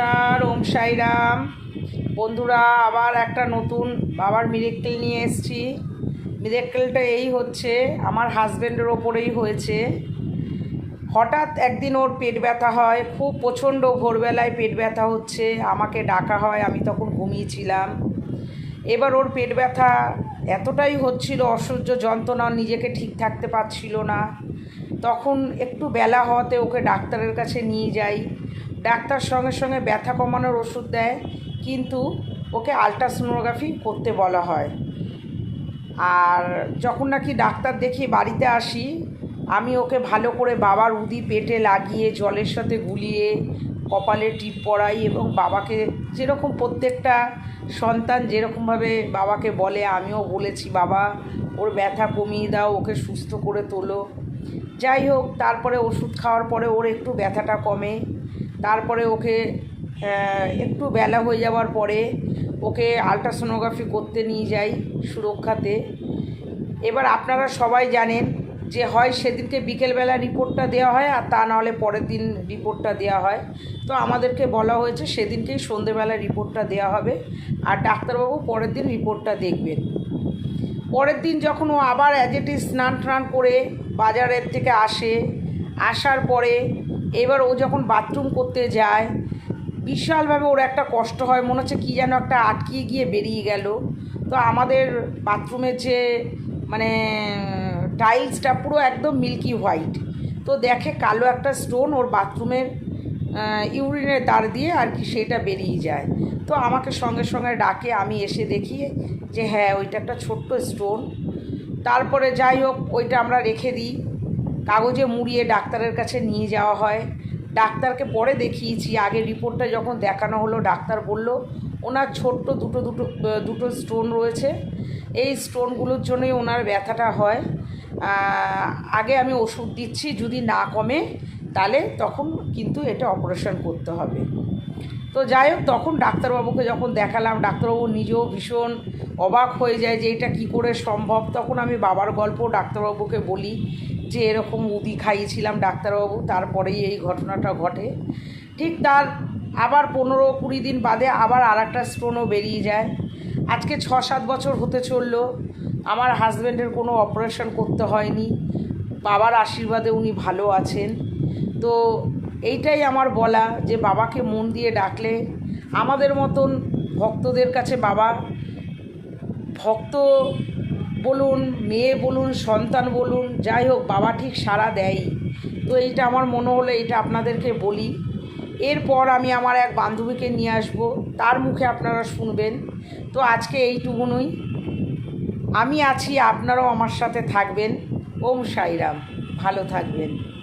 নমস্কার, ওম সাইরাম। বন্ধুরা, আবার একটা নতুন বাবার মিরেক্কেল নিয়ে এসেছি। মিরেক্কেলটা এই হচ্ছে, আমার হাজব্যান্ডের ওপরেই হয়েছে। হঠাৎ একদিন ওর পেট ব্যথা হয়, খুব প্রচণ্ড ভোরবেলায় পেট ব্যথা হচ্ছে, আমাকে ডাকা হয়, আমি তখন ঘুমিয়েছিলাম। এবার ওর পেট ব্যথা এতটাই হচ্ছিল, অসহ্য যন্ত্রণা, নিজেকে ঠিক থাকতে পারছিল না। তখন একটু বেলা হওয়াতে ওকে ডাক্তারের কাছে নিয়ে যাই। ডাক্তার সঙ্গে সঙ্গে ব্যথা কমানোর ওষুধ দেয়, কিন্তু ওকে আলট্রাসোনোগ্রাফি করতে বলা হয়। আর যখন নাকি ডাক্তার দেখিয়ে বাড়িতে আসি, আমি ওকে ভালো করে বাবার উদি পেটে লাগিয়ে, জলের সাথে গুলিয়ে, কপালে টিপ পরাই এবং বাবাকে যেরকম প্রত্যেকটা সন্তান যেরকমভাবে বাবাকে বলে, আমিও বলেছি, বাবা, ওর ব্যথা কমিয়ে দাও, ওকে সুস্থ করে তোলো। যাই হোক, তারপরে ওষুধ খাওয়ার পরে ওর একটু ব্যথাটা কমে। তারপরে ওকে একটু বেলা হয়ে যাওয়ার পরে ওকে আলট্রাসোনোগ্রাফি করতে নিয়ে যাই সুরক্ষাতে। এবার আপনারা সবাই জানেন যে হয় সেদিনকে বিকেলবেলা রিপোর্টটা দেওয়া হয় আর তা নাহলে পরের দিন রিপোর্টটা দেওয়া হয়। তো আমাদেরকে বলা হয়েছে সেদিনকেই সন্ধেবেলা রিপোর্টটা দেওয়া হবে আর ডাক্তারবাবু পরের দিন রিপোর্টটা দেখবেন। পরের দিন যখন ও আবার অ্যাজ ইট স্নান টান করে বাজারের থেকে আসে, আসার পরে এবার ও যখন বাথরুম করতে যায়, বিশালভাবে ওর একটা কষ্ট হয়, মনে হচ্ছে কী যেন একটা আটকিয়ে গিয়ে বেরিয়ে গেল। তো আমাদের বাথরুমের যে মানে টাইলসটা পুরো একদম মিল্কি হোয়াইট তো দেখে কালো একটা স্টোন ওর বাথরুমের ইউরিনের দাঁড় দিয়ে আর কি সেটা বেরিয়ে যায়। তো আমাকে সঙ্গে সঙ্গে ডাকে, আমি এসে দেখি যে হ্যাঁ ওইটা একটা ছোট্ট স্টোন তারপরে যাই হোক, ওইটা আমরা রেখে দিই। কাগজে মুড়িয়ে ডাক্তারের কাছে নিয়ে যাওয়া হয়। ডাক্তারকে পরে দেখিয়েছি, আগে রিপোর্টটা যখন দেখানো হলো, ডাক্তার বলল, ওনার ছোট্ট দুটো দুটো দুটো স্টোন রয়েছে। এই স্টোনগুলোর জন্যই ওনার ব্যথাটা হয়। আগে আমি ওষুধ দিচ্ছি, যদি না কমে, তাহলে তখন কিন্তু এটা অপারেশন করতে হবে। তো যাই হোক, তখন ডাক্তারবাবুকে যখন দেখালাম, ডাক্তারবাবু নিজেও ভীষণ অবাক হয়ে যায় যে এটা কি করে সম্ভব। তখন আমি বাবার গল্প ডাক্তারবাবুকে বলি যে এরকম উদি খাইয়েছিলাম ডাক্তারবাবু, তারপরেই এই ঘটনাটা ঘটে। ঠিক তার আবার পনেরো কুড়ি দিন বাদে আবার আর একটা স্টোনও বেরিয়ে যায়। আজকে ছ সাত বছর হতে চলল, আমার হাজব্যান্ডের কোনো অপারেশন করতে হয়নি, বাবার আশীর্বাদে উনি ভালো আছেন। তো এইটাই আমার বলা যে বাবাকে মন দিয়ে ডাকলে আমাদের মতন ভক্তদের কাছে বাবা ভক্ত বলুন, মেয়ে বলুন, সন্তান বলুন, যাই হোক, বাবা ঠিক সাড়া দেয় তো এইটা আমার মনে হলো এটা আপনাদেরকে বলি। এরপর আমি আমার এক বান্ধবীকে নিয়ে আসব। তার মুখে আপনারা শুনবেন। তো আজকে এইটুকুনই। আমি আছি, আপনারাও আমার সাথে থাকবেন। ওম সাইরাম। ভালো থাকবেন।